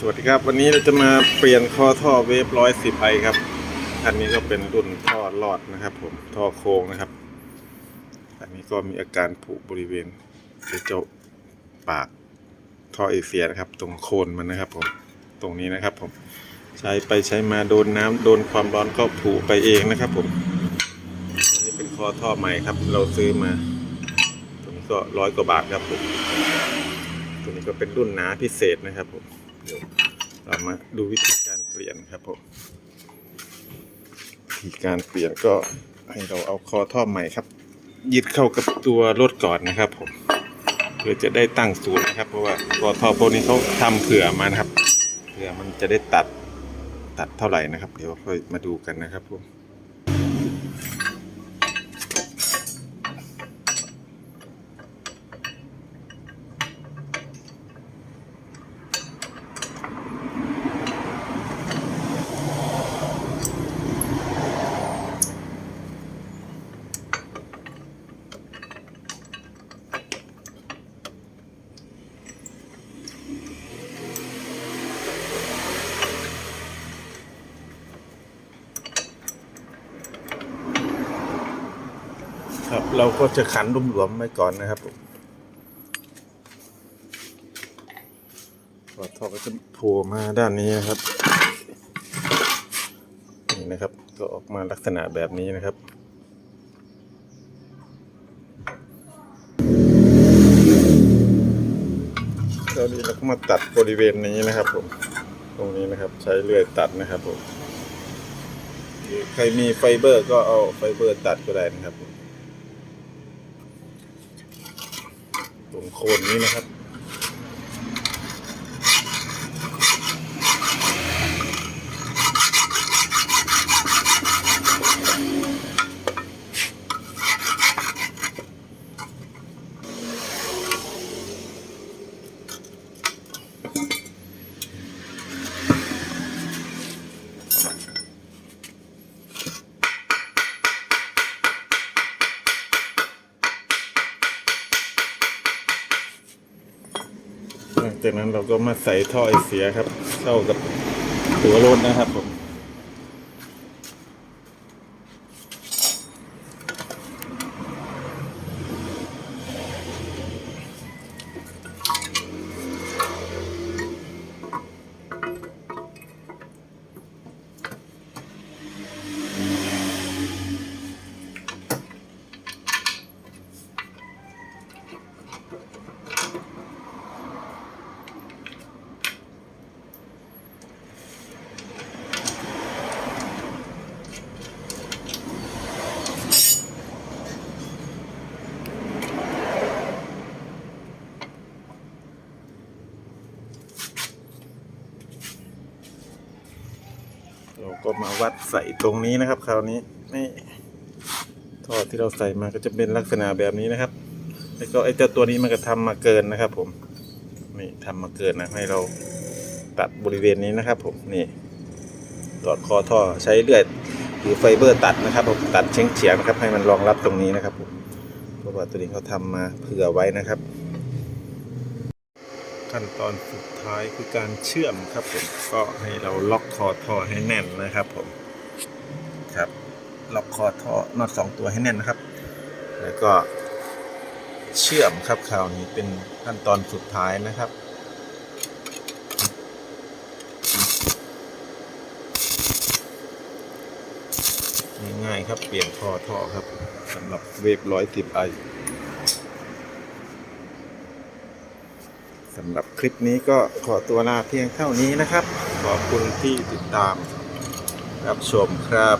สวัสดีครับ วันนี้เราจะมาเปลี่ยนคอท่อเวฟร้อยสิบไอครับคันนี้ก็เป็นรุ่นท่อรอดนะครับ ผมท่อโค้งนะครับ อันนี้ก็มีอาการผุบริเวณเจ้าปากท่อเอเชียนะครับ ตรงโคนมันนะครับ ผมตรงนี้นะครับ ผมใช้ไปใช้มาโดนน้ำโดนความร้อนก็ผุไปเองนะครับ ผมอันนี้เป็นคอท่อใหม่ครับ เราซื้อมาตัวนี้ก็ร้อยกว่าบาทครับผมตัวนี้ก็เป็นรุ่นหนาพิเศษนะครับผม เดี๋ยวเรามาดูวิธีการเปลี่ยนครับผมวิธีการเปลี่ยนก็ให้เราเอาคอท่อใหม่ครับ ยึดเข้ากับตัวรถก่อนนะครับผมเพื่อจะได้ตั้งศูนย์นะครับ เพราะว่าคอท่อพวกนี้เขาทำเผื่อมานะครับเผื่อมันจะได้ตัดตัดเท่าไหร่นะครับ เดี๋ยวค่อยมาดูกันนะครับผม ครับ เราก็จะขันรุ่มหลวมไว้ก่อนนะครับผมท่อก็จะโผล่มาด้านนี้นะครับ นี่นะครับ ก็ออกมาลักษณะแบบนี้นะครับตอนนี้เราก็มาตัดบริเวณนี้นะครับผม ตรงนี้นะครับใช้เลื่อยตัดนะครับผม ใครมีไฟเบอร์ก็เอาไฟเบอร์ตัดก็ได้นะครับผม ตรง โคนนี้นะครับ จากนั้นเราก็มาใส่ท่อไอเสียครับ เข้ากับตัวรถนะครับผม เราก็มาวัดใส่ตรงนี้นะครับ คราวนี้นี่ท่อที่เราใส่มาก็จะเป็นลักษณะแบบนี้นะครับ แล้วก็ไอ้เจ้าตัวนี้มันก็ทำมาเกินนะครับ ผมนี่ทำมาเกินนะให้เราตัดบริเวณนี้นะครับ ผมนี่ตอดคอท่อใช้เลื่อยหรือไฟเบอร์ตัดนะครับผมตัดเฉียงเฉียงๆนะครับ ให้มันรองรับตรงนี้นะครับผมเพราะว่าตัวนี้เขาทำมาเผื่อไว้นะครับ ขั้นตอนสุดท้ายคือการเชื่อมครับผมก็ให้เราล็อกคอท่อให้แน่นนะครับผมครับล็อกคอท่อนอตสองตัวให้แน่นนะครับ แล้วก็เชื่อมครับคราวนี้เป็นขั้นตอนสุดท้ายนะครับง่ายๆครับเปลี่ยนคอท่อครับสำหรับเวฟร้อยสิบไอ สำหรับคลิปนี้ก็ขอตัวลาเพียงเท่านี้นะครับ ขอบคุณที่ติดตามรับชมครับ